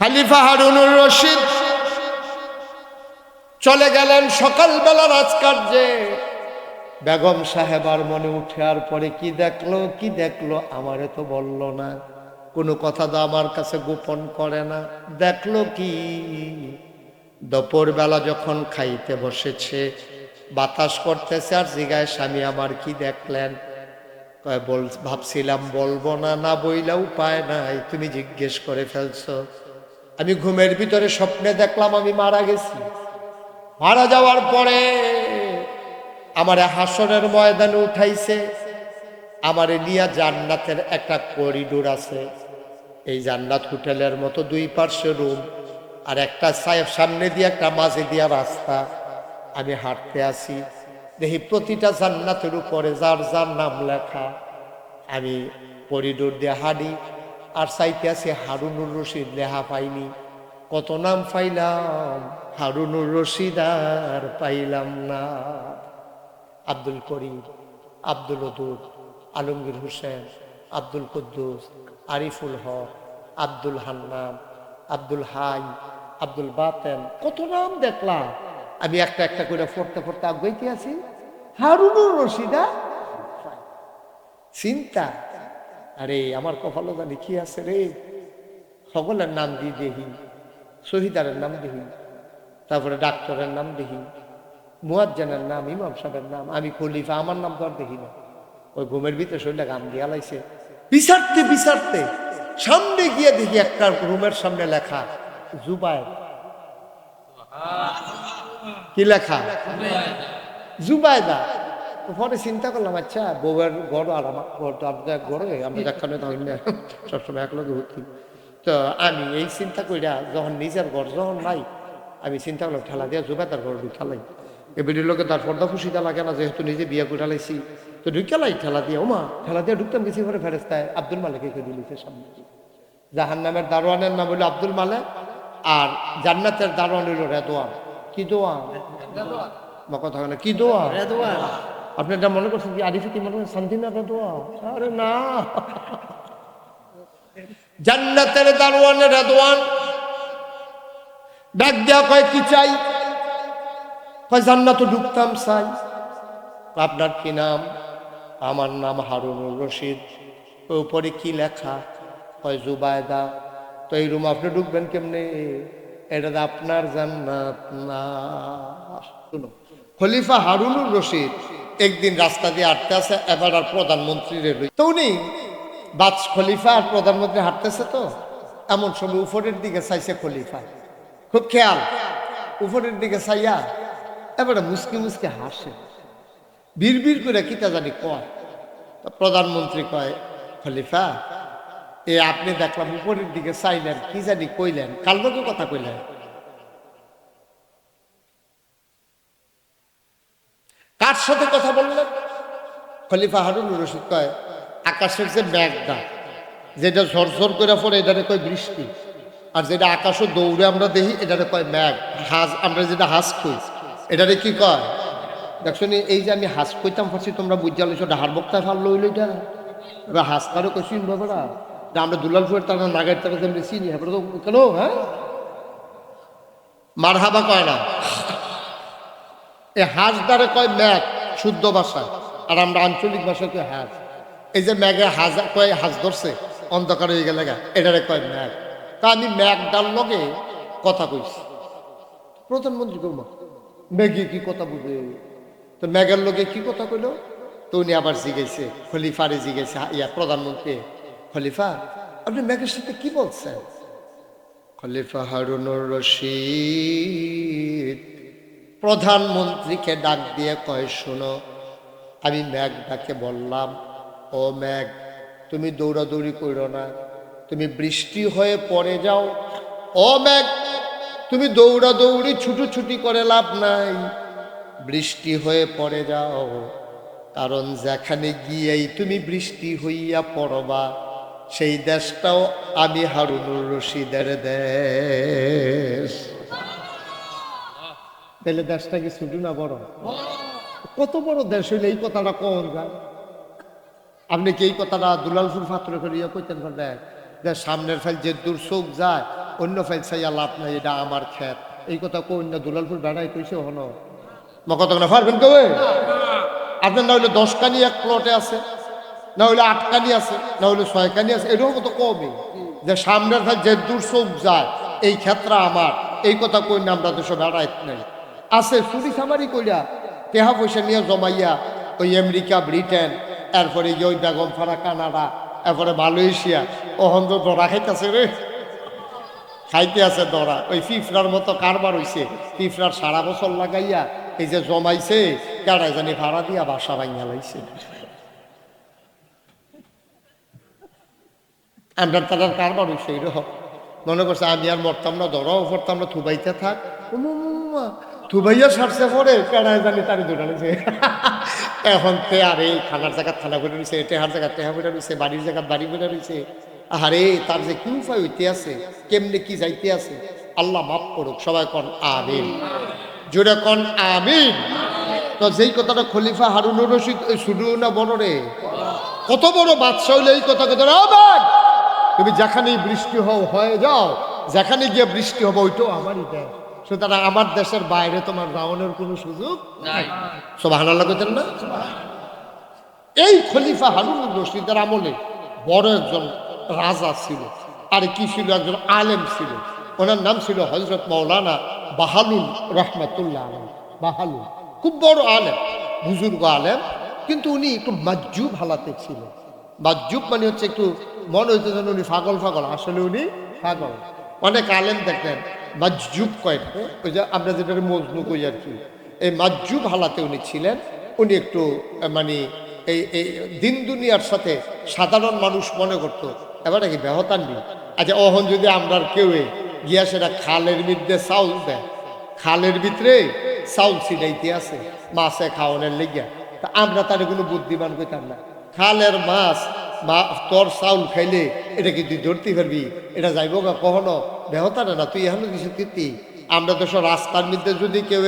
খালিফা হারুনুর রশিদ চলে গেলেন সকালবেলা রাজকার্যে। বেগম সাহেবার মনে উঠে আর পরে কি দেখল কি দেখল? আমারে তো বলল না। কোনো কথা তো আমার কাছে গোপন করে না। দেখল কি? দুপুর বেলা যখন খাইতে বসেছে, বাতাস করতেছে আর জিগায়, স্বামী, আমার কি দেখলেন? বল, ভাবছিলাম বলব না না বইলা উপায় নাই। তুমি জিজ্ঞেস করে ফেলছো। আমি ঘুমের ভিতরে স্বপ্নে দেখলাম আমি মারা গেছি। মারা যাওয়ার পরে আমার হাসনের ময়দানে উঠাইছে। আমারে নিয়া জান্নাতের একটা করিডোর আছে। এই জান্নাত হোটেলের মতো দুই পার্শ্বে রুম আর একটা সামনে দিয়ে একটা মাঝে দিয়া রাস্তা। আমি হাঁটতে আসি। দেখি প্রতিটা জান্নাতের উপরে যার যার নাম লেখা। আমি করিডোর দিয়ে হাঁটি। আর চাইতে আছি হারুনুর রশিদ লেহা পাইনি। কত নাম পাইলাম, হারুনুর রশিদ আর পাইলাম না। আব্দুল করিম, আব্দুল ওদুদ, আলমগীর হোসেন, আব্দুল কুদ্দুস, আরিফুল হক, আব্দুল হান্নান, আব্দুল হাই, আব্দুল বাতেন, কত নাম দেখলাম। আমি একটা একটা করে পড়তে পড়তে আগাইতে আছি। হারুনুর রশিদা চিন্তা? আরে আমার কপালে জানি কি আছে রে? সকলের নাম দিয়ে দেখি শহীদারের নাম দেখি তারপরে ডাক্তারের নাম দেখি মুয়াজ্জানের নাম ইমাম সাহেবের নাম আমি খলিফা আমার নাম তো আর দেখি না। ওই ঘুমের ভিতরে শরীরটা গাম দিয়ে লাইছে বিচারতে বিচারতে সামনে গিয়ে দেখি একটা রুমের সামনে লেখা জুবাই কি লেখা? জুবাইদা তো পরে চিন্তা করলাম আচ্ছা বউয়ের ঘর আর আমার ঘর তো আপনার ঘরে আমরা দেখানো তো না সবসময় একলগে হচ্ছি তো আমি এই চিন্তা করিয়া যখন নিজের ঘর যখন নাই আমি চিন্তা করলাম ঠেলা দিয়া জুবাইদার ঘর ঢুকালাই এবারের লোকে তার পর্দা খুশিটা লাগে না যেহেতু নিজে বিয়ে করে লাইছি। তো ঢুকালাই ঠেলা দিয়ে ওমা ঠেলা দিয়ে ঢুকতাম গেছি ঘরে ফেরেস্তায় আব্দুল মালিক একে দিলিছে সামনে? জাহান নামের দারোয়ানের নাম হলো আব্দুল মালিক আর জান্নাতের দারোয়ান হইল রেদোয়ান। কি দোয়ান? কথা কি দোয়া আপনি এটা মনে করছেন কি আরিফে কি মনে করছেন? শান্তিনা দোয়া? আরে না। জান্নাতের দারোয়ানের রেদোয়ান ডাক দেওয়া কয়, কি চাই? কয়, জান্নাত ঢুকতাম চাই। আপনার কি নাম? আমার নাম হারুনুর রশিদ। উপরে কি লেখা? কয়, জুবায়দা। তো এই রুম আপনি ঢুকবেন কেমনে? এটা তো আপনার জান্নাত না। শুনো, খলিফা হারুনুর রশিদ একদিন রাস্তা দিয়ে হাঁটতে আছে এবার আর প্রধানমন্ত্রীর তো উনি বাদ খলিফা আর প্রধানমন্ত্রী হাঁটতেছে তো, এমন সময় উপরের দিকে চাইছে খলিফা। খুব খেয়াল, উপরের দিকে চাইয়া এবারে মুসকি মুসকি হাসে। বিড় করে কিতা জানি কয়। প্রধানমন্ত্রী কয়, খলিফা, এ আপনি দেখলাম উপরের দিকে চাইলেন, কি জানি কইলেন কাল কথা কইলেন। কার সাথে কথা বললেন? খলিফা হারুন রশিদ কয়, আকাশের যে মেঘটা, যেটা ঝরঝর করে পড়ে, এটারে কয় বৃষ্টি। আর যেটা আকাশও দৌড়ে আমরা দেখি, এটারে কয় মেঘ। হাজ, আমরা যেটা হাঁস কই, এটারে কি কয়? দেখছ এই যে আমি হাঁস কইতাম ফার্সি, তোমরা বুঝা লইছো ডাহার বক্তা ফাল লইল এটা। এবার হাঁস কারও কইছি বাবারা যে আমরা দুলালপুরের তারা নাগের তারা যেমনি চিনি হ্যাঁ কেন হ্যাঁ? মার হাবা কয় না। এই হাঁস দ্বারা কয় ম্যাগ? শুদ্ধ ভাষা আর আমরা আঞ্চলিক ভাষায় কয় হাঁস। এই যে ম্যাগে হাঁস, কয় হাঁস ধরছে, অন্ধকার হয়ে গেলে এটারে কয় ম্যাগ। তা আমি ম্যাগ ডাল লগে কথা কইছি। প্রধানমন্ত্রী কর্ম ম্যাগে কি কথা বুঝে তো ম্যাগের লোকে কি কথা কইল? তো উনি আবার জিগেছে খলিফারে জিগেছে ইয়া প্রধানমন্ত্রী, খলিফা, আপনি ম্যাগের সাথে কি বলছেন? খলিফা হারুনুর রশিদ প্রধানমন্ত্রীকে ডাক দিয়ে কয়, শোনো, আমি ম্যাগটাকে বললাম, ও ম্যাগ তুমি দৌড়াদৌড়ি করো না, তুমি বৃষ্টি হয়ে পড়ে যাও। ও ম্যাগ তুমি দৌড়াদৌড়ি ছুটোছুটি করে লাভ নাই। বৃষ্টি হয়ে পড়ে যাও, কারণ যেখানে গিয়েই তুমি বৃষ্টি হইয়া পড়বা, সেই দেশটাও আমি হারুনুর রশিদের দেশ। তাহলে দেশটা কি ছোট না বড়? কত বড় দেশ হইলে এই কথাটা কন যায়? আপনি কি এই কথাটা দুলালপুর ফাত্র করিয়া কইতেন পারবেন যে সামনের ফেল যে দূর চোখ যায়, অন্য ফাইল চাইয়া লাভ নাই, এটা আমার ক্ষেত এই কথা কো অন্য দুলালপুর বেড়াই কইছে হনো। মা কত না পারবেন কেউ আপনার না হইলে দশ কানি এক প্লটে আছে, না হইলে আট কানি আছে, না হইলে ছয় কানি আছে, এটাও কত কমই। যে সামনের ফাইল যে দূর চোখ যায়, এই ক্ষেত্রে আমার। এই কথা কই না, আমরা দুশো বেড়াই নাই। আছে, চুরি সামারি কইরা টেহা পয়সা নিয়ে জমাইয়া ওই আমেরিকা, ব্রিটেন, এরপরে গিয়ে ওই বেগম ফারা কানাডা, এরপরে মালয়েশিয়া ওহন তো ধরা খাইতেছে রে। খাইতে আছে দরা। ওই ফিফরার মতো কারবার হইছে। ফিফরার সারা বছর লাগাইয়া এই যে জমাইছে কেড়াই জানি ভাড়া দিয়া বাসা ভাঙিয়া লাইছে। আমরা তার কারবার হইছে, এরকম। মনে করছে, আমি আর মরতাম না ধরাও পড়তাম না, থুবাইতে থাক। থুবাইয়া সারছে পরে কেড়াই জানি নিছে। এখন তে আর খানার জায়গা থানা করে টেহার জায়গা টেহা করে বাড়ির জায়গা বাড়ি করে আরে তার যে কি উপায় হইতে আছে, কেমনে কি যাইতে আছে, আল্লাহ মাফ করুক, সবাই কন আমিন। জোরে কন আমিন। তো যেই কথাটা খলিফা হারুনুর রশিদ শুধু না বড় রে কত বড় বাদশাহ হইলে এই কথা কথা তুমি যেখানেই বৃষ্টি হও, হয়ে যাও, যেখানে গিয়ে বৃষ্টি হবে, ওইটাও আমারই দেয় সুতরাং আমার দেশের বাইরে তোমার রাওয়ানোর কোনো সুযোগ নাই। সব হানাল্লা করতেন না? এই খলিফা হারুন রশিদের আমলে বড় একজন রাজা ছিল। আর কি ছিল? একজন আলেম ছিল। ওনার নাম ছিল হজরত মৌলানা বাহালুল রহমতুল্লাহ আলম বাহালুল। খুব বড় আলেম বুজুর্গ আলেম। কিন্তু উনি একটু মাজুব হালাতে ছিল মাজুব মানে হচ্ছে একটু মনে হইতে যেন উনি পাগল ফাগল আসলে উনি পাগল। অনেক আলেম দেখলেন। মাজুব কয়েক ওই যে আমরা যেটা মজনু কই আর কি। এই মাজুব হালাতে উনি ছিলেন, উনি একটু মানে এই এই দিন দুনিয়ার সাথে সাধারণ মানুষ মনে করতো, এবার কি ব্যহতান নেই আচ্ছা অহন যদি আমরা কেউ গিয়া সেটা খালের মধ্যে চাউল দেয়, খালের ভিতরে চাউল ছিটাইতে আছে, মাছে খাওয়ানোর লেগিয়া, তা আমরা তার কোনো বুদ্ধিমান করতাম না। খালের মাছ মা তোর চাউল খাইলে এটা কি তুই ধরতে পারবি। এটা যাইব গা কখনো? বেহতারে না তুই এখনও কিছু কীর্তি। আমরা তো সব রাস্তার মধ্যে যদি কেউ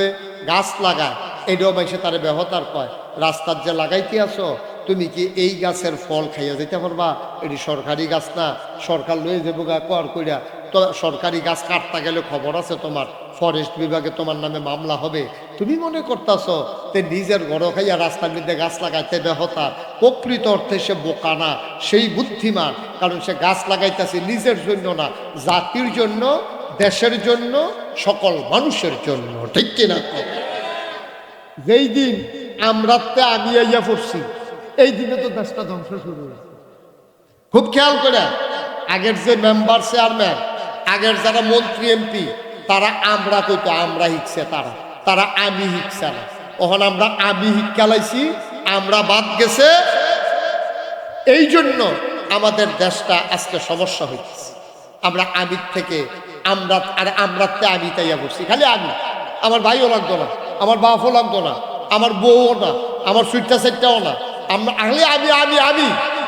গাছ লাগায়, এটাও মাইসে তারে ব্যবহার কয়, রাস্তার যে লাগাইতে আসো তুমি কি এই গাছের ফল খাইয়া যেতে পারবা? এটি সরকারি গাছ না, সরকার লয়ে যাব গা কর কইরা। তো সরকারি গাছ কাটতে গেলে খবর আছে তোমার? ফরেস্ট বিভাগে তোমার নামে মামলা হবে। তুমি মনে করতেছ তে নিজের ঘর খাইয়া রাস্তার মধ্যে গাছ লাগাইতে ব্যহতা প্রকৃত অর্থে সে বোকা না, সেই বুদ্ধিমান। কারণ সে গাছ লাগাইতেছে নিজের জন্য না, জাতির জন্য, দেশের জন্য, সকল মানুষের জন্য। ঠিক কিনা যেই দিন আমরাতে আমি আইয়া পড়ছি, এই দিনে তো দেশটা ধ্বংস শুরু হয়েছে। খুব খেয়াল করে, আগের যে মেম্বার চেয়ারম্যান, আগের যারা মন্ত্রী, এমপি, তারা আমরা কইতো আমরা হিকছে তারা। তারা আমি হিকছে তখন আমরা আমি হিকালাইছি আমরা বাদ গেছে। এই জন্য আমাদের দেশটা আজকে সমস্যা হচ্ছে আমরা আমির থেকে, আমরা আর আমরাতে আমি তাইয়া বসছি খালি আমি। আমার ভাইও লাগতো না, আমার বাপও লাগতো না, আমার বউও না, আমার সুইটটা সেটটাও না। আমরা আহলে আমি আমি আমি।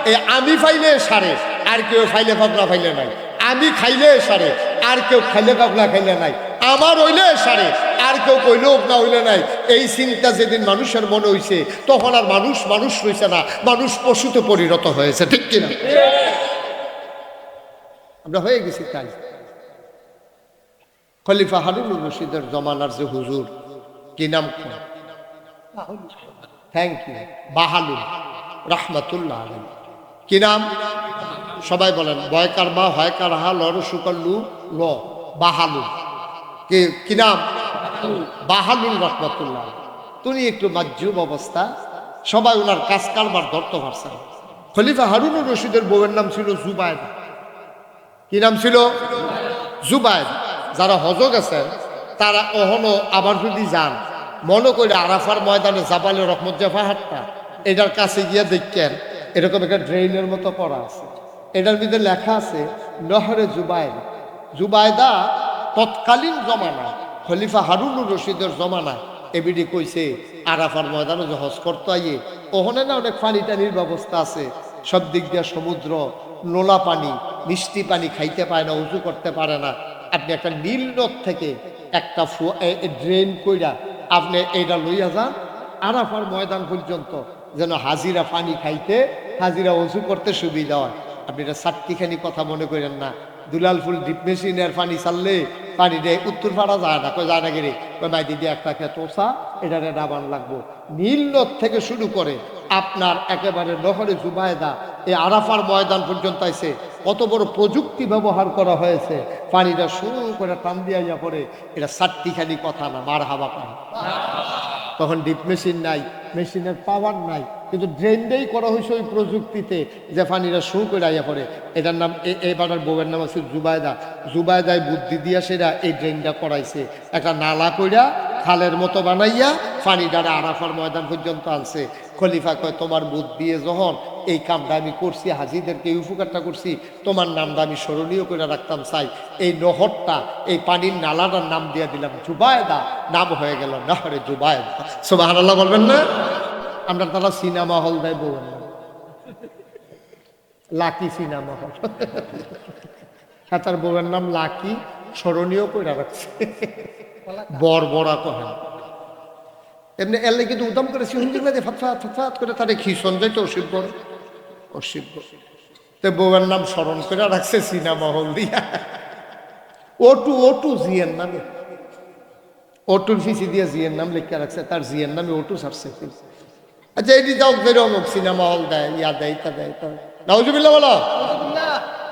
এই আমি ফাইলে সারে, আর কেউ ফাইলে পাবনা ফাইলে নাই। আমি খাইলে সারে, আর কেউ খাইলে পাবনা খাইলে নাই। আমার হইলে সারে আর কেউ কইলেও না হইলে নাই। এই চিন্তা যেদিন মানুষের মনে হইছে, তখন আর মানুষ মানুষ রয়েছে না, মানুষ পশুতে পরিণত হয়েছে, ঠিক কিনা? আমরা হয়ে গেছি তাই। খলিফা হারুন রশিদের জমানার যে হুজুর, কি নাম? থ্যাংক ইউ বাহালুল রহমতুল্লাহ আলম কি নাম? সবাই বলেন বয়কার মা হয়কার হা লর শুকর লু, ল। বাহালুল। কি কি নাম? বাহালুল রহমতুল্লাহ। তুমি একটু মাজুব অবস্থা। সবাই ওনার কাজ কারবার ধরতে পারছেন খলিফা হারুন রশিদের বউয়ের নাম ছিল জুবায়দা। কি নাম ছিল? জুবাইদ যারা হজ গেছেন তারা অহনো আবার যদি যান, মনে করে আরাফার ময়দানে জাবালে রহমত জাফা পাহাড়টা এটার কাছে গিয়ে দেখেন, এরকম একটা ড্রেইনের মতো করা আছে। এটার মধ্যে লেখা আছে, নহরে জুবাইদ জুবাইদা তৎকালীন জমানা খলিফা হারুনুর রশিদের জমানা। এবিডি কইছে, আরাফার ময়দানে যে হজ করতে আইয়ে ওখানে না অনেক পানি টানির ব্যবস্থা আছে। সব দিক দিয়ে সমুদ্র, নোলা পানি, মিষ্টি পানি খাইতে পায় না উঁচু করতে পারে না। আপনি একটা নীল নদ থেকে একটা ড্রেন কইরা আপনি এইটা লইয়া যান, আরাফার ময়দান পর্যন্ত যেন হাজিরা পানি খাইতে, হাজিরা উঁচু করতে সুবিধা হয়। আপনি এটা সাতটিখানি কথা মনে করেন না। দুলাল ফুল ডিপ মেশিনের পানি ছাড়লে পানি দিয়ে, উত্তর পাড়া যায় না। কই যায় না গেলে কই মাই দিদি, একটা খেত ওসা এটারে ডাবান লাগবো। নীল নদ থেকে শুরু করে আপনার একেবারে নহরে জুবায়দা এই আরাফার ময়দান পর্যন্ত আইছে। কত বড় প্রযুক্তি ব্যবহার করা হয়েছে। পানিটা শুরু করে টান দিয়া পরে, এটা সাতটিখানি কথা না মার হাবা পানি তখন ডিপ মেশিন নাই মেশিনের পাওয়ার নাই। কিন্তু ড্রেন ড্রেনটাই করা হয়েছে ওই প্রযুক্তিতে, যে পানিরা শু করে আইয়া পড়ে। এটার নাম, এ- এবার বউয়ের নাম আছে জুবায়দা। জুবায়দায় বুদ্ধি দিয়া সেরা এই ড্রেনটা করাইছে। একটা নালা কইরা খালের মতো বানাইয়া পানি দ্বারা আরাফার ময়দান পর্যন্ত আনছে। খলিফা কয়, তোমার বুদ্ধি দিয়ে যখন এই কামটা আমি করছি, হাজিদেরকে এই উপকারটা করছি, তোমার নামটা আমি স্মরণীয় করে রাখতাম, চাই। এই নহরটা, এই পানির নালাটার নাম দিয়ে দিলাম, জুবায়দা। নাম হয়ে গেল নহরে জুবায়দা। সোবাহ বলবেন না? আমরা তারা সিনেমা হল দেয় বউ লাকি সিনেমা হল। হ্যাঁ তার বউয়ের নাম লাকি, স্মরণীয় করে রাখছে। বর বড়া কহেন এমনি এলে কিন্তু উদম করে সিহুন্দির মেয়েদের ফাতফাত ফাতফাত করে তারে খিসন যাইতো অশিব অশিব তো বউয়ের নাম স্মরণ করে রাখছে সিনেমা হল দিয়া। ওটু ওটু জিয়ের নামে। ওটুর ফিসি দিয়ে জিয়ের নাম লিখে রাখছে তার জিয়ের নামে ওটু ছাড়ছে আচ্ছা এটি যাও বেরো অমুক সিনেমা হল দেয় ইয়া দেয় তা দেয় তা নাউজুবিল্লা বলো।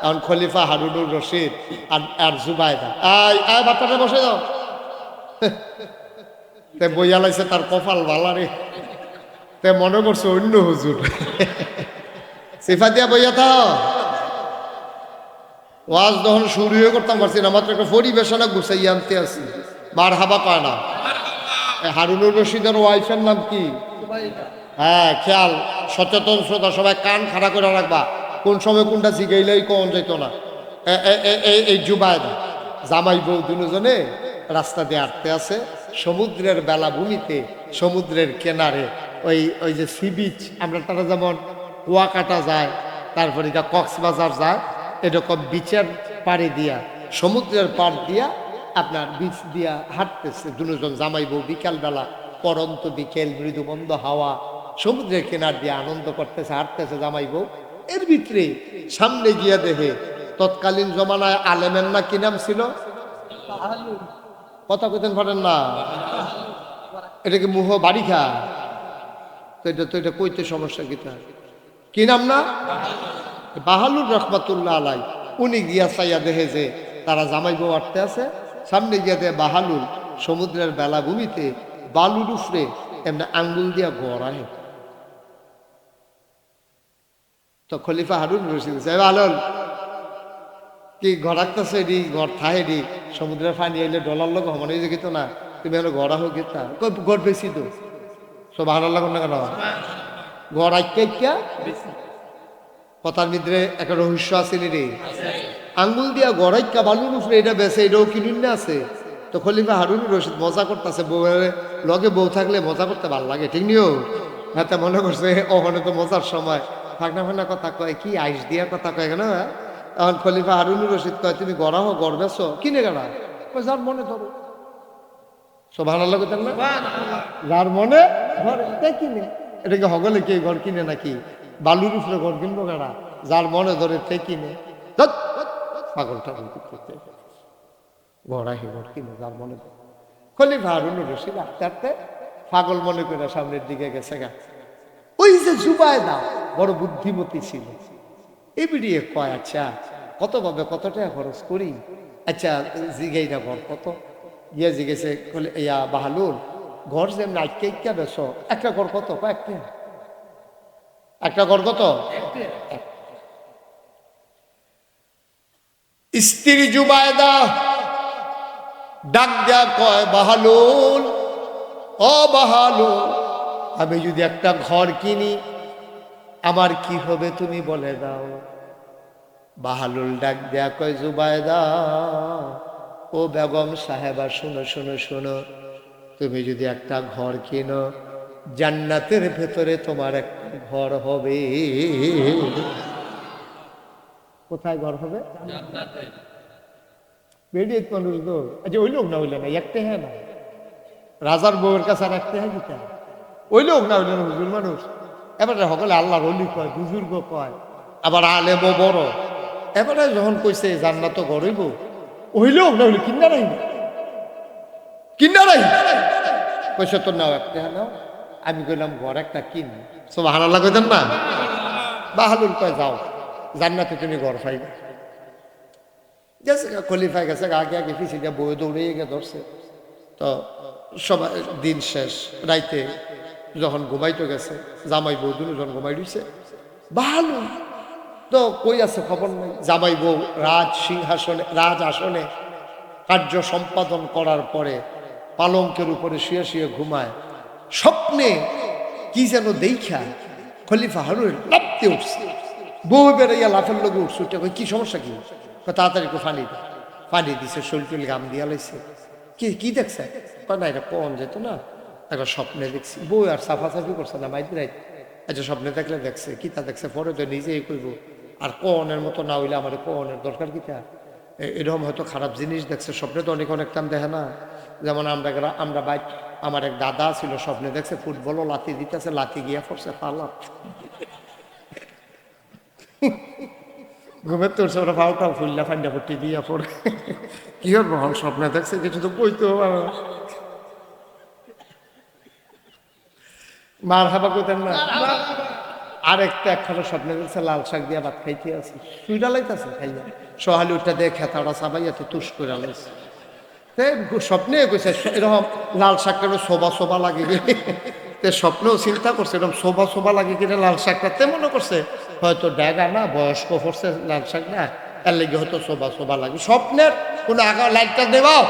এখন খলিফা হারুনুর রশিদ আর আর জুবাইদা। আয় আয় বাচ্চাটা বসে যাও। তে বইয়া লাইছে তার কপাল ভালা রে। তে মনে করছে অন্য হুজুর। সিফা দিয়া বইয়া থাও। ওয়াজ যখন শুরু হয়ে করতাম পারছি না, মাত্র একটা পরিবেশনা গুছাইয়া আনতে আসি মার হাবা পায় না। হারুনুর রশিদের ওয়াইফের নাম কি? হ্যাঁ খেয়াল। সচেতন শ্রোতা, সবাই কান খাড়া করে রাখবা। কোন সময় কোনটা জিগাইলেই কন যেত না। এই জুবায়দা জামাই বউ দুজনে রাস্তা দিয়ে আটতে আছে। সমুদ্রের বেলাভূমিতে, সমুদ্রের কেনারে, ওই ওই যে সি বিচ, আমরা তারা যেমন কুয়াকাটা যায়, তারপরে কক্সবাজার যায়, এরকম বিচের পাড়ি দিয়া, সমুদ্রের পাড় দিয়া আপনার বিচ দিয়া হাঁটতেছে দুজন জামাই বউ বিকালবেলা, পরন্ত বিকেল, মৃদুমন্দ হাওয়া, সমুদ্রের কিনার দিয়ে আনন্দ করতেছে, হাঁটতেছে জামাই বউ। এর ভিতরে সামনে গিয়া দেহে তৎকালীন জমানায় আলেমের না কি নাম ছিল? কথা কইতেন পারেন না। এটা কি মুহ বাড়ি খা তো এটা তো এটা কইতে সমস্যা কিতা কি নাম না? বাহালুর রহমাতুল্লাহ আলাই। উনি গিয়া চাইয়া দেখে যে তারা জামাই বউ আটতে আছে। সামনে গিয়া দেয় বাহালুল সমুদ্রের বেলাভূমিতে বালুর উফরে এমনি আঙ্গুল দিয়া গড়ায় তো খলিফা হারুন রশিদ সাহেব আলল কি ঘরাকতেছে এডি? ঘর থাহে এডি? সমুদ্রের পানি এলে ডলার লোক মনে যে গেতো না। তুমি হলো ঘরা হোক গেতা ঘর বেশি তো? সব ভালো লাগুন না কেন? ঘর আইকা কথার ভিতরে একটা রহস্য আছে রে আঙ্গুল দিয়া গড়াইকা বালুর উপরে এটা বেছে, এটাও কিনুন না আছে। তো খলিফা হারুন রশিদ মজা করতেছে, বউয়ের লগে বউ থাকলে মজা করতে ভালো লাগে, ঠিক নিও? হ্যাঁ মনে করছে ওখানে তো মজার সময়। ফাঁকনা ফাঁকনা কথা কয়, কি আইস দিয়া কথা কয় কেন এখন খলিফা হারুন রশিদ কয় তুমি গড়া হো গড় বেছো কিনে কয় যার মনে ধরো। সব ভালো লাগে তার না যার মনে ঘরে। তাই কিনে। এটা কি হগলে কে ঘর কিনে নাকি? বালুর উপরে ঘর কিনবো কেনা যার মনে ধরে তে কিনে। পাগল টাগল করতে ঘোড়া হে ঘর কিনে যার মনে ধরে। খলিফা হারুন রশিদ আস্তে আস্তে পাগল মনে করে সামনের দিকে গেছে গা। ওই যে জুবায়দা বড় বুদ্ধিমতী ছিল। এই বিড়িয়ে কয় আচ্ছা কত পাবে কত টাকা খরচ করি? আচ্ছা জিগাই না ঘর কত? গিয়ে জিগেছে ইয়া বাহালুল ঘর যে নাইকে ইকা বেছ একটা ঘর কত? কয়েকটা একটা ঘর কত? স্ত্রী জুবায়দা ডাক দেয়া কয় বাহালুল ও বাহালুল আমি যদি একটা ঘর কিনি আমার কি হবে তুমি বলে দাও? বাহালুল ডাক দেয়া কয় জুবায়দা ও বেগম সাহেবা শুনো শুনো শুনো তুমি যদি একটা ঘর কিনো জান্নাতের ভেতরে তোমার একটা ঘর হবে। কোথায় ঘর হবে? বেরিয়ে মানুষ তো আচ্ছা ওই লোক না হইলে না একটা হ্যাঁ না। রাজার বউয়ের কাছে আর একটা হ্যাঁ দিতে ওই লোক না হইলে না হুজুর মানুষ। এবার সকলে আল্লাহর অলি কয় বুজুর্গ কয় আবার আলেমও বড়। এবারে যখন কইছে জান্নাত গড়ইব, হইলেও না হইলে কিনা নাই। কিনা নাই। কইছে তো নাও একটা নাও। আমি কইলাম, ঘর একটা কিন। সব হারালা কইতেন না? বাহালুল কয়, যাও, জান্নাতে তুমি ঘর পাইবে। গেছে খলিফায় গেছে আগে আগে পিছিয়ে গিয়ে বই দৌড়ে গিয়ে ধরছে। তো সবাই, দিন শেষ, রাইতে যখন ঘুমাইতে গেছে, জামাই বউ দুনো যখন ঘুমাই দিছে ভালো তো কই আছে খবর নাই? জামাই বউ রাজ সিংহাসনে, রাজ আসনে কার্য সম্পাদন করার পরে পালঙ্কের উপরে শুয়ে শুয়ে ঘুমায়। স্বপ্নে কি যেন দেখা খলিফা হারুন লাপতে উঠছে। বউ বেড়াইয়া লাফের লোক উঠছে, উঠে কি সমস্যা কি? তাড়াতাড়ি কো দে। পানি দিছে, শৈলটুল গাম দিয়া লাইছে। কি কি দেখছে? না, এটা কোন যেত না। একটা স্বপ্নে দেখছি। বউ আর সাফাসাফি করছে না মাইদ রাইত আচ্ছা স্বপ্নে দেখলে দেখছে, কি তা দেখছে? পরে তো নিজেই কইব আর কনের মতো না হইলে আমার কনের দরকার কি তা? এরকম হয়তো খারাপ জিনিস দেখছে, স্বপ্নে তো অনেক অনেক টাইম দেখে না। যেমন আমরা আমরা বাইক আমার এক দাদা ছিল, স্বপ্নে দেখছে ফুটবলও লাতি দিতেছে লাতি গিয়া পড়ছে পালা ঘুমের তোর সব ফাউটাও ফুললা ফান্ডা ফুটি দিয়া পড়ে। কি বহন স্বপ্নে দেখছে, কিছু তো বইতেও মার হাবা কইতেন না। আরেকটা একখানা স্বপ্নে দেখছে লাল শাক দিয়ে ভাত খাইতে আছে। সুইডা লাইতেছে খাইয়া। সহালি উঠটা দিয়ে খেতাটা সাবাই তো তুষ করে লাইছে। তে স্বপ্নে কইছে এরকম লাল শাকটা শোভা শোভা লাগে তে স্বপ্নেও চিন্তা করছে এরকম শোভা শোভা লাগে কিনা লাল শাকটা? তে মনে করছে হয়তো ড্যাগা না বয়স্ক পড়ছে লাল শাক না এর লেগে হয়তো শোভা শোভা লাগে। স্বপ্নের কোনো আগা লাইটটা দেবাও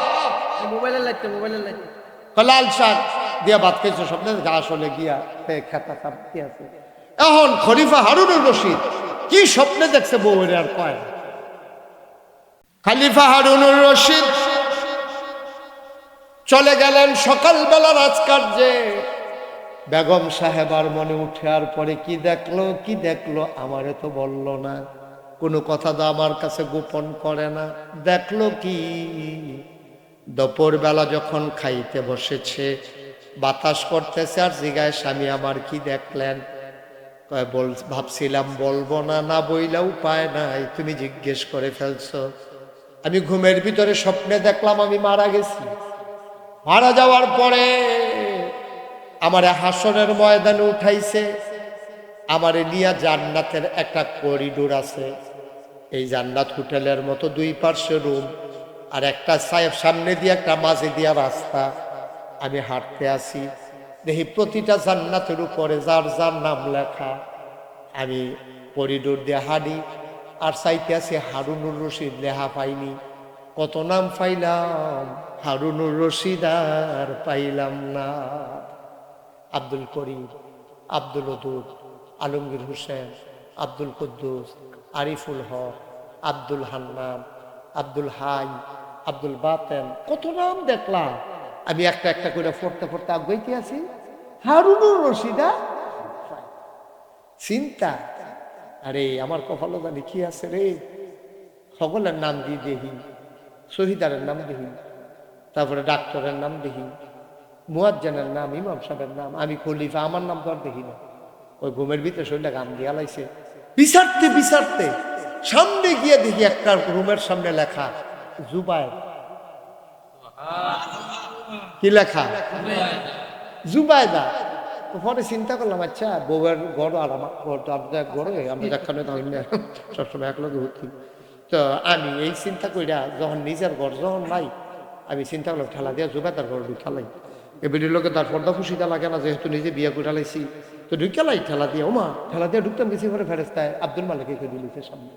মোবাইলের লাইট মোবাইলের লাইট লাল শাক দিয়া ভাত খাইছে স্বপ্নে? গা আসলে গিয়া খেতা কি আছে। এখন খলিফা হারুনুর রশিদ কি স্বপ্নে দেখছে বউয়ের আর কয়। খালিফা হারুনুর রশিদ, চলে গেলেন সকালবেলা রাজকার্যে। বেগম সাহেবার মনে উঠে আর পরে কি দেখল কি দেখল আমারে তো বলল না। কোনো কথা তো আমার কাছে গোপন করে না। দেখল কি? দুপুর বেলা যখন খাইতে বসেছে, বাতাস করতেছে আর জিগায় স্বামী, আমার কি দেখলেন? বল, ভাবছিলাম বলব না না বইলা উপায় নাই, তুমি জিজ্ঞেস করে ফেলছো। আমি ঘুমের ভিতরে স্বপ্নে দেখলাম আমি মারা গেছি। মারা যাওয়ার পরে আমার হাসনের ময়দানে উঠাইছে। আমার নিয়া জান্নাতের একটা করিডোর আছে। এই জান্নাত হোটেলের মতো দুই পার্শ্বে রুম আর একটা সামনে দিয়ে একটা মাঝে দিয়া রাস্তা। আমি হাঁটতে আসি। দেখি প্রতিটা জান্নাতের উপরে যার যার নাম লেখা। আমি করিডোর দিয়ে হাঁটি, আর চাইতে আছি হারুনুর রশিদ লেহা পাইনি। কত নাম পাইলাম, হারুনুর রশিদ আর পাইলাম না। আব্দুল করিম, আব্দুল ওদুদ, আলমগীর হোসেন, আব্দুল কুদ্দুস, আরিফুল হক, আব্দুল হান্নান, আব্দুল হাই, আব্দুল বাতেন, কত নাম দেখলাম। আমি একটা একটা করে পড়তে পড়তে আগাইতে আছি। হারুনুর রশিদা? চিন্তা? আরে, আমার কপালও জানি কি আছে রে। সকলের নাম দিয়ে দেখি শহীদারের নাম দেখি তারপরে ডাক্তারের নাম দেখি মুয়াজ্জানের নাম, ইমাম সাহেবের নাম, আমি খলিফা, আমার নাম তো আর দেখি না। ওই ঘুমের ভিতরে শরীরটা গাম দিয়া লাইছে বিচারতে বিচারতে, সামনে গিয়ে দেখি একটা রুমের সামনে লেখা জুবাই কি লেখা? জুবাইদা পরে চিন্তা করলাম আচ্ছা বউয়ের গড় আর আমার গড়ে আমরা তখন না সবসময় একলগে উঠি তো আমি এই চিন্তা কইরা যখন নিজের গড় যখন নাই, আমি চিন্তা করলাম, ঠেলা দিয়া জুবাইদার ঘর ঢুকালাই এবারের লোকে তার পর্দা খুশিটা লাগে না, যেহেতু নিজে বিয়া করে লাইছি। তো ঢুকালাই ঠেলা দিয়ে, ওমা, ঠেলা দিয়ে ঢুকতাম কিছু করে ফেরেস্তায় আব্দুল মালিককে কে দিলিছে সামনে।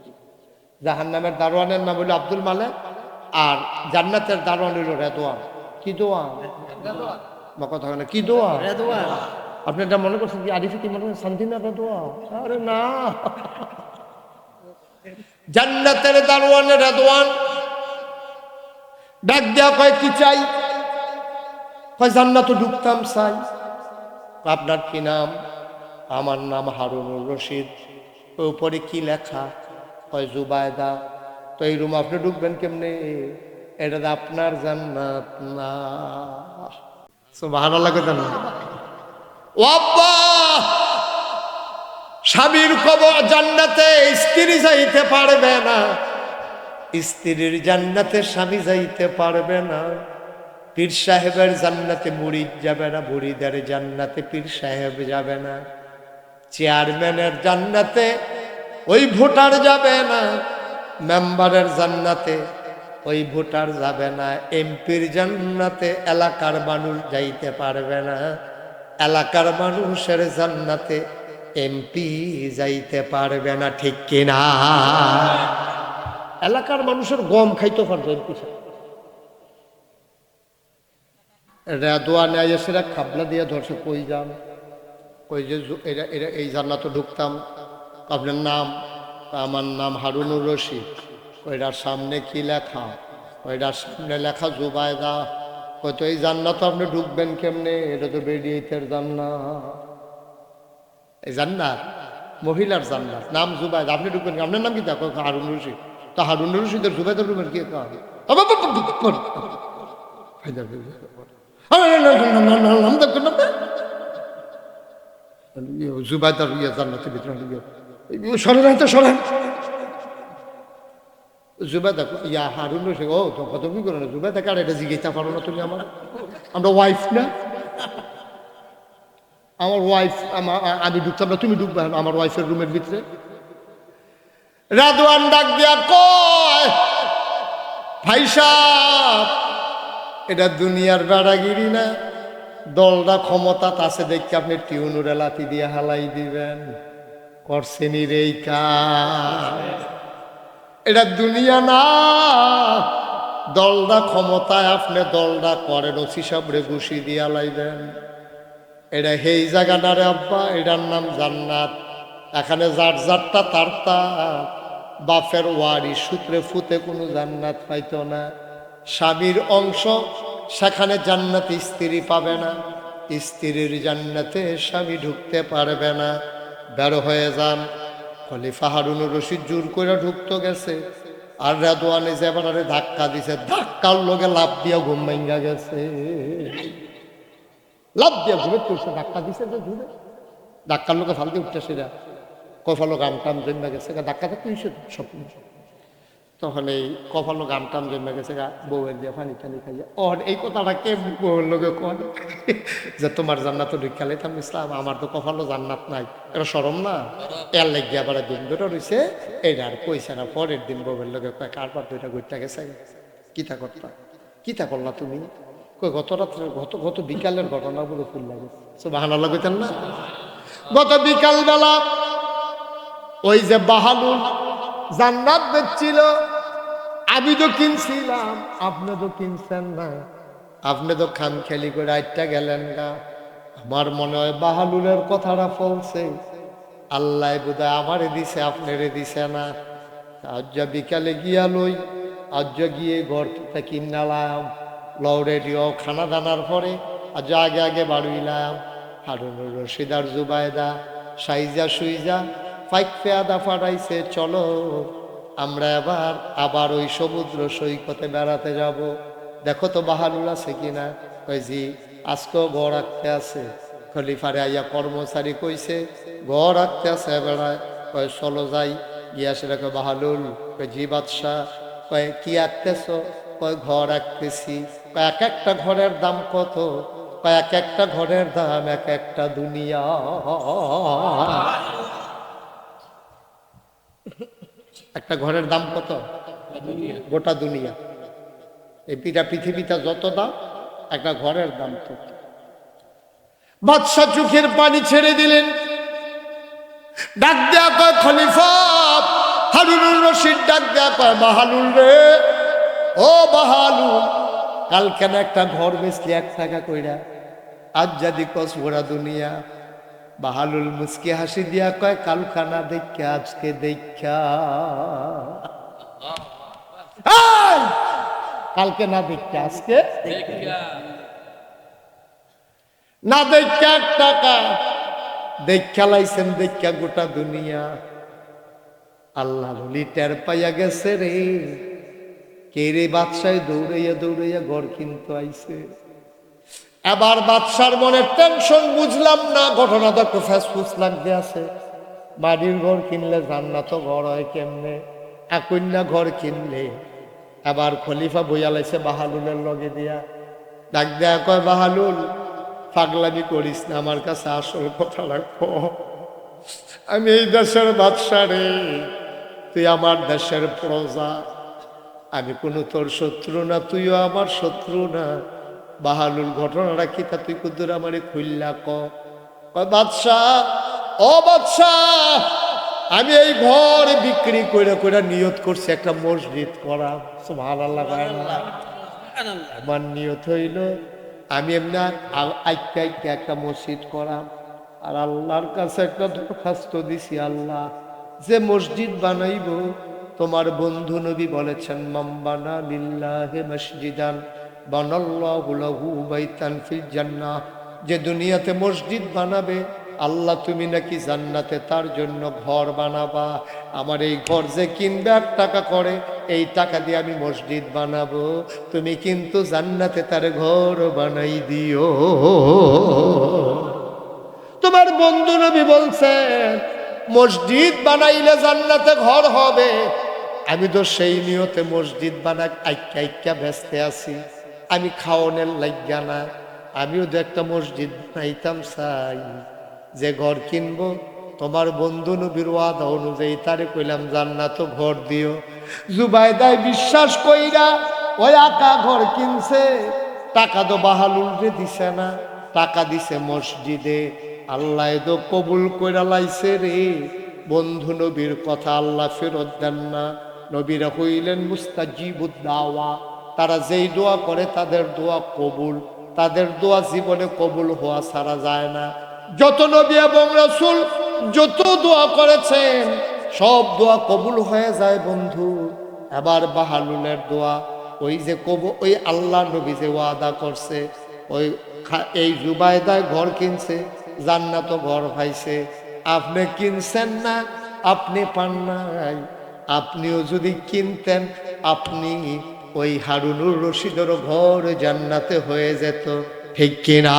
জাহান নামের দারোয়ানের নাম হলো আব্দুল মালেক, আর জান্নাতের দারোয়ান হইল রেদোয়ান কি দোয়ান বা কথা না কি রেদওয়ান আপনি এটা মনে করছেন কি আরিফি কি মনে করছেন? শান্তি না দোয়া? আরে না। জান্নাতের দারোয়ানের রেদোয়ান ডাক দেয়া কয় কি চাই? কয় জান্নাত ঢুকতাম চাই। আপনার কি নাম? আমার নাম হারুনুর রশিদ। ওই উপরে কি লেখা? কয় জুবায়দা। তো এই রুম আপনি ঢুকবেন কেমনে? এটা আপনার জান্নাত না। ও আব্বা! স্বামীর কবর জান্নাতে স্ত্রী যাইতে পারবে না। স্ত্রীর জান্নাতে স্বামী যাইতে পারবে না। পীর সাহেবের জান্নাতে মুড়িদ যাবে না বুড়িদের জান্নাতে পীর সাহেব যাবে না। চেয়ারম্যানের জান্নাতে ওই ভোটার যাবে না। মেম্বারের জান্নাতে ওই ভোটার যাবে না। এমপির জান্নাতে এলাকার মানুষ যাইতে পারবে না। এলাকার মানুষের জান্নাতে এমপি যাইতে পারবে না, ঠিক কিনা এলাকার মানুষের গম খাইতে পারবে এমপি রেদোয়া নেয় খাবলা দিয়ে ধরছে, কই যান? কই যে এরা এরা এই জান্নাতে ঢুকতাম। আপনার নাম, আমার নাম হারুনুর রশিদ। ওইটার সামনে কি লেখা ওইটার সামনে লেখা জুবায়দা হয়তো এই জান্নাত আপনি ঢুকবেন কেমনে এটা তো বেরিয়েতের জান্নাত এই জান্নাত মহিলার জান্নাত নাম জুবায়দা আপনি ঢুকবেন আপনার নাম কি দেখো হারুন রশিদ তো হারুন রশিদের জুবায়দা ঢুকবেন কি জুবাইদার ইয়ে জান্নাতের ভিতরে ইয়ে সরেন তো সরেন জুবাইদা ইয়া হারুন রশিদ, ও, তো কত কি করো না জুবাইদা কার? এটা জিজ্ঞাসা পারো না তুমি আমার। আমরা ওয়াইফ না। আমার ওয়াইফ আমার আমি ঢুকতাম না, তুমি ঢুকবে আমার ওয়াইফের রুমের ভিতরে। রাদওয়ান ডাক দিয়া কয় ভাই এটা দুনিয়ার বেড়াগিরি না। দলটা ক্ষমতা আছে দেখে আপনি টিউনুরে লাতি দিয়ে হালাই দিবেন। করছেনি রে এই কাজ। এটা দুনিয়া না। দলটা ক্ষমতায় আপনি দলটা করেন ওসি সাবরে ঘুষি দিয়ে হালাইবেন এটা হেই জায়গাটা রে আব্বা, এটার নাম জান্নাত। এখানে যার যারটা তার তার বাপের ওয়ারি সূত্রে ফুতে কোনো জান্নাত পাইতো না। স্বামীর অংশ, সেখানে জান্নাত স্ত্রী পাবে না। স্ত্রীর জান্নাতে স্বামী ঢুকতে পারবে না। বের হয়ে যান। খলিফা হারুন রশিদ জোর করে ঢুকতো গেছে। আর রাদওয়ানে জেবারে ধাক্কা দিছে, ধাক্কার লোকে লাভ দিয়া ঘুম ভাঙ্গা গেছে। লাভ দিয়া ঘুমে তুলছে ধাক্কা দিছে যে ঘুমে ধাক্কার লোকে ফালতে উঠতেছে না কফালো গান টান জন্মা গেছে। গা ধাক্কা থাকতে সব তখন এই কফালো গান টান জন্মে গেছে বউয়ের দিয়ে পানি টানি খাইয়া। ওর এই কথাটা কে বউয়ের লোকে কন যে তোমার জান্নাত ঢুকা লেতাম ইসলাম, আমার তো কফালো জান্নাত নাই। এটা সরম না? এর লেগে আবার দিন দুটো রয়েছে এইটা আর কইছে না, পরের দিন বউয়ের লোকে কয় কারবার দুইটা ঘুরতে গেছে? কিতা করতা? কিতা করলা তুমি? কই গত রাত্রে, গত গত বিকালের ঘটনা বলে ফুল লাগে সো বাহানা লাগাইতেন না? গত বিকাল বেলা ওই যে বাহালুল জান্নাত বেচছিল আমি তো কিনছিলাম, আপনি তো কিনছেন না। আপনি তো খাম খেলি করে আটটা গেলেন না আমার মনে হয় বাহালুলের কথাটা ফলছে। আল্লাহ বোধহয় আমারে দিছে, আপনারে দিছে না। আজ বিকালে গিয়া লই, আজ গিয়ে ঘর কিনালাম লও রেডিও খানা দানার পরে আজ আগে আগে বাড়ুইলাম হারুনুর রশিদার জুবায়দা সাইজা সুইজা ফাইক চলো আমরা এবার আবার ওই সমুদ্র সৈকতে বেড়াতে যাব। দেখো তো বাহালুল আছে কিনা কই জি, আজকেও ঘর রাখতে আছে। খলিফারে আইয়া কর্মচারী কইছে, ঘর রাখতে আছে বেড়ায়। কয়, চলো যাই। গিয়া সেটা কয় বাহালুল কয়, জি বাদশাহ। কয়, কি আঁকতেছ? কয়, ঘর আঁকতেছি। কয়, এক একটা ঘরের দাম কত? কয়, এক একটা ঘরের দাম এক একটা দুনিয়া। একটা ঘরের দাম কত? গোটা দুনিয়া। এই পিঠা পৃথিবীটা যত দাম, একটা ঘরের দাম তত বাদশাহ চোখের পানি ছেড়ে দিলেন। ডাক দেয়া কয় খলিফা হারুনুর রশিদ ডাক দেয়া কয় বাহালুল রে। ও বাহালুল কালকে একটা ঘর বেচলি এক টাকা কইরা? আজ যদি কস ওরা দুনিয়া বাহালুল মুসকি হাসি দিয়া কয় কালখানা দেখা আজকে দেখা। কালকে না দেখতে আজকে না দেখা এক টাকা। দেখা লাইছেন দেখা গোটা দুনিয়া। আল্লাহ বলি টের পাইয়া গেছে রে। কে রে বাদশায় দৌড়াইয়া দৌড়াইয়া ঘর কিনতে আইছে? এবার বাদশার মনে টেনশন বুঝলাম না ঘটনাটা একটু ফ্যাসফুস লাগতে আছে। মাটির ঘর কিনলে জান্নাত ঘর হয় কেমনে? একন্যা ঘর কিনলে? এবার খলিফা বইয়া লাইছে বাহালুলের লগে দিয়া। ডাক দেয়া কয়, বাহালুল, পাগলামি করিস না, আমার কাছে আসল কথা রাখো। আমি এই দেশের বাদশা রে, তুই আমার দেশের প্রজা। আমি কোনো তোর শত্রু না, তুইও আমার শত্রু না। বাহালুল ঘটনাটা কি তা তুই কুদ্দুর আমারে খুললা ক। বাদশাহ ও বাদশাহ আমি এই ঘর বিক্রি করে করে নিয়ত করছি একটা মসজিদ করা। ভালো আমার নিয়ত হইল আমি এমনি আইকা আইকা একটা মসজিদ করাম আর আল্লাহর কাছে একটা দরখাস্ত দিছি আল্লাহ যে মসজিদ বানাইব তোমার বন্ধু নবী বলেছেন মাম্বানা লিল্লাহে মসজিদান। জান্নাহ। যে দুনিয়াতে মসজিদ বানাবে, আল্লাহ তুমি নাকি জান্নাতে তার জন্য ঘর বানাবা। আমার এই ঘর যে কিনবে এক টাকা করে, এই টাকা দিয়ে আমি মসজিদ বানাবো। তুমি কিন্তু জান্নাতে তার ঘর বানাই দিও। তোমার বন্ধু নবী বলছেন, মসজিদ বানাইলে জান্নাতে ঘর হবে। আমি তো সেই নিয়তে মসজিদ বানা আইকা আইকা ব্যস্ত আছি। আমি খাওয়ানোর লাগিয়া না। আমিও তো একটা মসজিদ নাইতাম চাই যে ঘর কিনবো, তোমার বন্ধু নবীর ওয়াদা অনুযায়ী তারে কইলাম, জান্নাত ঘর দিও। জুবাইদায় বিশ্বাস কইরা ওই আকা ঘর কিনছে, টাকা তো বাহালুল রে দিছে না। টাকা দিছে মসজিদে, আল্লাহ তো কবুল কইরা লাইছে রে। বন্ধু নবীর কথা আল্লাহ ফেরত দেন না। নবীরা হইলেন মুস্তাজিবুদ দাওয়া। তারা যেই দোয়া করে তাদের দোয়া কবুল, তাদের দোয়া জীবনে কবুল হওয়া ছাড়া যায় না। যত নবী এবং রসুল যত দোয়া করেছেন, সব দোয়া কবুল হয়ে যায় বন্ধু। এবার বাহালুলের দোয়া, ওই যে কব, ওই আল্লাহ নবী যে ওয়াদা করছে, ওই এই জুবায়দায় ঘর কিনছে, জান্নাত ঘর পাইছে। আপনি কিনছেন না, আপনি পান নাই। আপনিও যদি কিনতেন, আপনি ওই হারুনুর রশিদের ঘর জান্নাতে হয়ে যেত ঠিক কিনা?